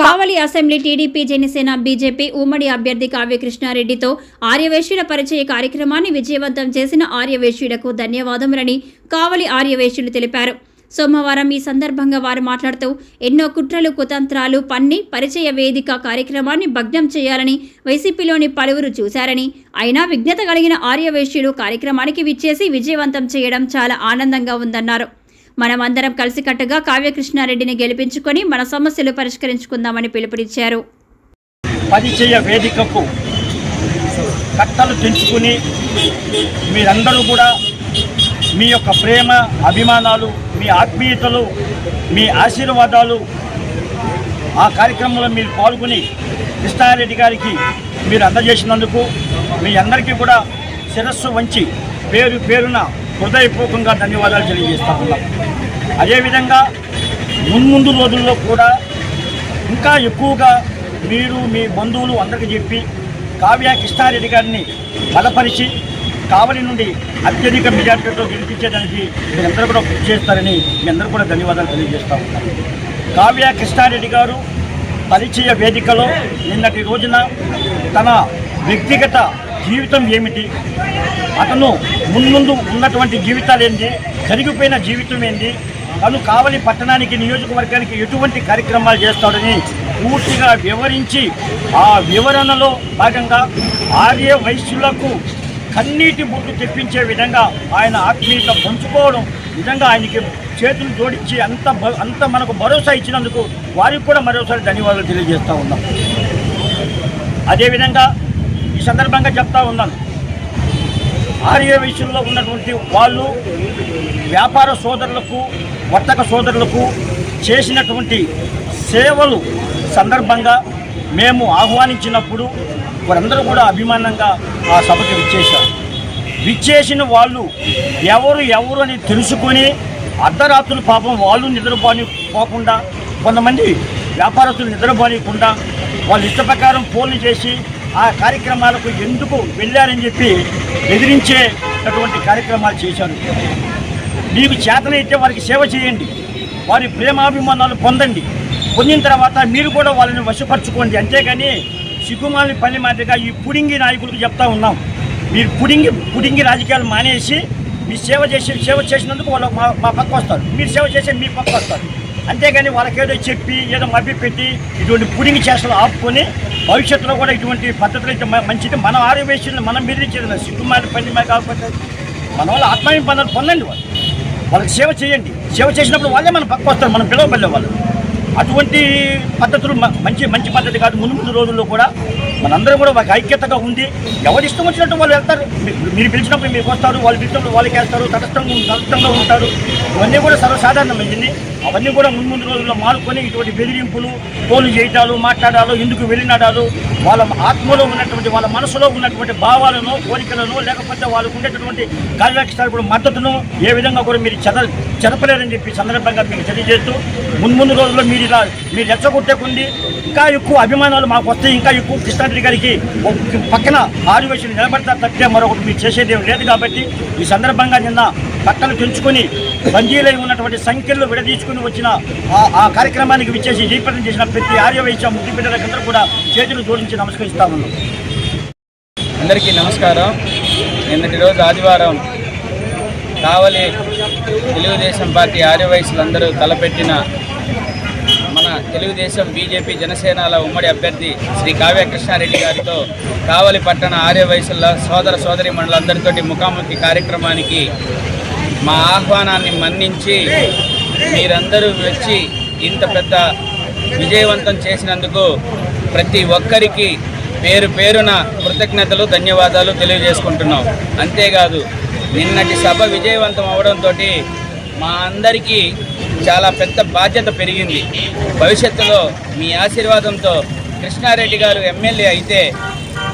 Kavali assembly TDP Janasena BJP ఉమ్మడి అభ్యర్థి కావ్యకృష్ణారెడ్డితో ఆర్యవేశ్యుల పరిచయ కార్యక్రమాన్ని విజయవంతం చేసిన ఆర్యవేశ్యులకు ధన్యవాదములని కావలి ఆర్యవేశ్యులు తెలిపారు. సోమవారం ఈ సందర్భంగా వారు మాట్లాడుతూ ఎన్నో కుట్రలు కుతంత్రాలు పన్ని పరిచయ వేదిక కార్యక్రమాన్ని భగ్నం చేయాలని వైసీపీలోని పలువురు చూశారని అయినా విఘ్నత కలిగిన ఆర్యవేశ్యులు కార్యక్రమానికి విచ్చేసి విజయవంతం చేయడం చాలా ఆనందంగా ఉందన్నారు. మనమందరం కలిసికట్టుగా కావ్యకృష్ణారెడ్డిని గెలిపించుకొని మన సమస్యలు పరిష్కరించుకుందామని పిలుపునిచ్చారు. పరిచయ వేదికకు కట్టలు తెంచుకుని మీరందరూ కూడా మీ యొక్క ప్రేమ అభిమానాలు మీ ఆత్మీయతలు మీ ఆశీర్వాదాలు ఆ కార్యక్రమంలో మీరు పాల్గొని కృష్ణారెడ్డి గారికి మీరు అందజేసినందుకు మీ అందరికీ కూడా శిరస్సు వంచి పేరు పేరున హృదయపూర్వకంగా ధన్యవాదాలు తెలియజేస్తా ఉన్నాం. అదేవిధంగా మున్ముందు రోజుల్లో కూడా ఇంకా ఎక్కువగా మీరు మీ బంధువులు అందరికీ చెప్పి కావ్య కృష్ణారెడ్డి గారిని బలపరిచి కావలి నుండి అత్యధిక మెజార్టీతో గెలిపించేదానికి మీరందరూ కూడా కృషి చేస్తారని మీ అందరూ కూడా ధన్యవాదాలు తెలియజేస్తా ఉన్నాను కావ్య కృష్ణారెడ్డి గారు పరిచయ వేదికలో నిన్నటి రోజున తన వ్యక్తిగత జీవితం ఏమిటి? అతను మున్ముందు ఉన్నటువంటి జీవితాలు ఏంటి? జరిగిపోయిన జీవితం ఏంటి? తను కావలి పట్టణానికి నియోజకవర్గానికి ఎటువంటి కార్యక్రమాలు చేస్తాడని పూర్తిగా వివరించి ఆ వివరణలో భాగంగా ఆర్య వైశ్యులకు కన్నీటి బొట్టు తెప్పించే విధంగా ఆయన ఆత్మీయత పంచుకోవడం నిజంగా ఆయనకి చేతులు జోడించి అంత అంత మనకు భరోసా ఇచ్చినందుకు వారికి కూడా మరోసారి ధన్యవాదాలు తెలియజేస్తూ ఉన్నాం. అదేవిధంగా ఈ సందర్భంగా చెప్తా ఉన్నాను. ఆర్య విషయంలో ఉన్నటువంటి వాళ్ళు వ్యాపార సోదరులకు వర్తక సోదరులకు చేసినటువంటి సేవలు సందర్భంగా మేము ఆహ్వానించినప్పుడు వారందరూ కూడా అభిమానంగా ఆ సభకి విచ్చేశారు. విచ్చేసిన వాళ్ళు ఎవరు ఎవరు అని తెలుసుకొని అర్ధరాత్రులు పాపం వాళ్ళు నిద్రపోని పోకుండా కొంతమంది వ్యాపారస్తులు నిద్రపోనీయకుండా వాళ్ళ ఇష్ట ప్రకారం ఫోన్లు చేసి ఆ కార్యక్రమాలకు ఎందుకు వెళ్ళారని చెప్పి ఎదిరించేటటువంటి కార్యక్రమాలు చేశారు. మీకు చేతనైతే వారికి సేవ చేయండి. వారి ప్రేమాభిమానాలు పొందండి. పొందిన తర్వాత మీరు కూడా వాళ్ళని వశపరచుకోండి. అంతేగాని సిగ్గుమాలి పని మాదిరిగా ఈ పుడింగి నాయకులకు చెప్తా ఉన్నాం. మీరు పుడింగి పుడింగి రాజకీయాలు మానేసి మీ సేవ చేసి సేవ చేసినందుకు వాళ్ళు మా మా పక్క వస్తారు. మీరు సేవ చేసే మీ పక్క వస్తారు. అంతేగాని వాళ్ళకేదో చెప్పి ఏదో మభ్యపెట్టి ఇటువంటి పుడింగి చేష్టలు ఆపుకొని భవిష్యత్తులో కూడా ఇటువంటి పద్ధతులు అయితే మంచిది. మన ఆరోగ్యం మనం బెదిరించేది సిగ్గుమాలి పని మాకు కాకపోతే మన వల్ల ఆత్మాభిమానాలు పొందండి వాళ్ళు. వాళ్ళకి సేవ చేయండి. సేవ చేసినప్పుడు వాళ్ళే మనం పక్క వస్తారు మనం పిలవబల్లే వాళ్ళు అటువంటి పద్ధతులు మంచి మంచి పద్ధతి కాదు. ముందు ముందు రోజుల్లో కూడా మనందరం కూడా ఒక ఐక్యతగా ఉంది. ఎవరి ఇష్టం వచ్చినట్టు వాళ్ళు వెళ్తారు. మీరు పిలిచినప్పుడు మీకు వస్తారు. వాళ్ళు పిలిచినప్పుడు వాళ్ళకి వేస్తారు తటస్థంగా తటస్థంగా ఉంటారు. ఇవన్నీ కూడా సర్వసాధారణమైంది. అవన్నీ కూడా ముందు ముందు రోజుల్లో మానుకొని ఇటువంటి బెదిరింపులు ఫోన్లు చేయటాలు మాట్లాడాలు ఎందుకు వెళ్ళినాడాలు వాళ్ళ ఆత్మలో ఉన్నటువంటి వాళ్ళ మనసులో ఉన్నటువంటి భావాలను కోరికలను లేకపోతే వాళ్ళకు ఉండేటటువంటి కార్యక్రమాలకు మద్దతును ఏ విధంగా కూడా మీరు చెద చెదపలేరని చెప్పి సందర్భంగా మీకు తెలియజేస్తూ ముందు ముందు రోజుల్లో మీరు ఇలా మీరు రెచ్చగొట్టేకుండి. ఇంకా ఎక్కువ అభిమానాలు మాకు వస్తాయి. ఇంకా ఎక్కువ ముఖ్యమంత్రి గారికి ఒక పక్కన ఆదివేశం నిలబడతారు తప్పితే మరొకటి మీరు చేసేది లేదు కాబట్టి ఈ సందర్భంగా నిన్న పక్కన పెంచుకొని బందీలై ఉన్నటువంటి సంఖ్యలో విడదీసుకుని వచ్చిన ఆ- ఆ కార్యక్రమానికి విచ్చేసి జయప్రదం చేసిన ప్రతి ఆర్యవైశ్య ముద్దు బిడ్డలకందరూ కూడా చేతులు జోడించి నమస్కరిస్తా ఉన్నాం. అందరికీ నమస్కారం. నిన్నటి రోజు ఆదివారం కావలి తెలుగుదేశం పార్టీ ఆర్యవయసులందరూ తలపెట్టిన తెలుగుదేశం బీజేపీ జనసేనల ఉమ్మడి అభ్యర్థి శ్రీ కావ్య కృష్ణారెడ్డి గారితో కావలి పట్టణ ఆర్యవయసుల సోదర సోదరి మండలందరితోటి ముఖాముఖి కార్యక్రమానికి మా ఆహ్వానాన్ని మన్నించి మీరందరూ వచ్చి ఇంత పెద్ద విజయవంతం చేసినందుకు ప్రతి ఒక్కరికి పేరు పేరున కృతజ్ఞతలు ధన్యవాదాలు తెలియజేసుకుంటున్నాం. అంతేకాదు నిన్నటి సభ విజయవంతం అవడంతో మా అందరికీ చాలా పెద్ద బాధ్యత పెరిగింది. భవిష్యత్తులో మీ ఆశీర్వాదంతో కృష్ణారెడ్డి గారు ఎమ్మెల్యే అయితే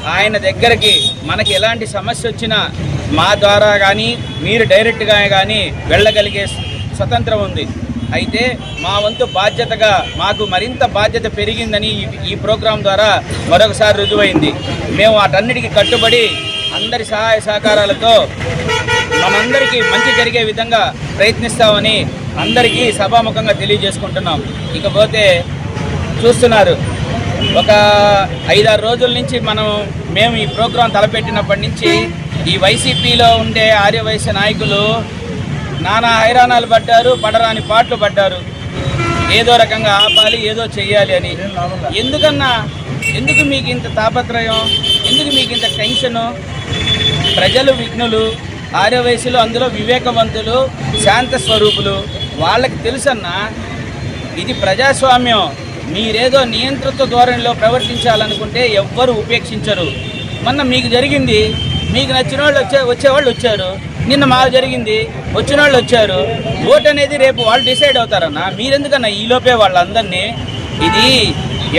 ఆయన దగ్గరికి మనకి ఎలాంటి సమస్య వచ్చినా మా ద్వారా కానీ మీరు డైరెక్ట్గా కానీ వెళ్ళగలిగే స్వతంత్రం ఉంది. అయితే మా వంతు బాధ్యతగా మాకు మరింత బాధ్యత పెరిగిందని ఈ- ప్రోగ్రాం ద్వారా మరొకసారి రుజువైంది. మేము వాటన్నిటికీ కట్టుబడి అందరి సహాయ సహకారాలతో మనందరికీ మంచి జరిగే విధంగా ప్రయత్నిస్తామని అందరికీ సభాముఖంగా తెలియజేసుకుంటున్నాం. ఇకపోతే చూస్తున్నారు ఒక ఐదారు రోజుల నుంచి మనం మేము ఈ ప్రోగ్రాం తలపెట్టినప్పటి నుంచి ఈ వైసీపీలో ఉండే ఆర్యవైశ్య నాయకులు నానా హైరాణాలు పడ్డారు పడరాని పాటలు పడ్డారు. ఏదో రకంగా ఆపాలి ఏదో చెయ్యాలి అని. ఎందుకన్నా ఎందుకు మీకు ఇంత తాపత్రయం? ఎందుకు మీకు ఇంత టెన్షను? ప్రజలు విఘ్నులు ఆర్యవయసులు అందులో వివేకవంతులు శాంత స్వరూపులు. వాళ్ళకి తెలుసన్నా ఇది ప్రజాస్వామ్యం. మీరేదో నియంత్రిత ధోరణిలో ప్రవర్తించాలనుకుంటే ఎవ్వరు ఉపేక్షించరు. మొన్న మీకు జరిగింది మీకు నచ్చిన వాళ్ళు వచ్చే వచ్చేవాళ్ళు వచ్చారు. నిన్న మాకు జరిగింది వచ్చిన వాళ్ళు వచ్చారు. ఓట్ అనేది రేపు వాళ్ళు డిసైడ్ అవుతారన్న మీరెందుకన్నా ఈలోపే వాళ్ళందరినీ ఇది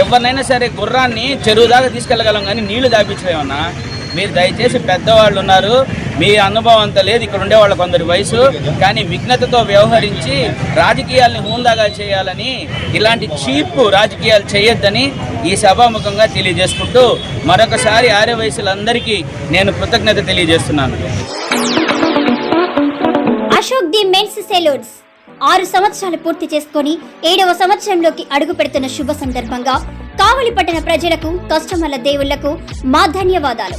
ఎవరినైనా సరే గుర్రాన్ని చెరువు దాకా తీసుకెళ్ళగలం కానీ నీళ్ళు దాపించలేమన్నా. మీరు దయచేసి పెద్దవాళ్ళు ఉన్నారు మీ అనుభవం అంత లేదు. ఇక్కడ ఉండే వాళ్ళ కొందరి వయసు. కానీ విఘ్నతతో వ్యవహరించి రాజకీయాల్ని హూందాగా చేయాలని ఇలాంటి చీప్ రాజకీయాలు చేయొద్దని ఈ సభాముఖంగా తెలియజేసుకుంటూ మరొకసారి ఆర్య వయసులందరికీ నేను కృతజ్ఞత తెలియజేస్తున్నాను. అశోక్ ది మెన్స్ సెలూన్స్ ఆరు సంవత్సరాలు పూర్తి చేసుకొని ఏడవ సంవత్సరంలోకి అడుగు పెడుతున్న శుభ సందర్భంగా కావలి పట్టణ ప్రజలకు కస్టమర్ల దేవుళ్ళకు మా ధన్యవాదాలు.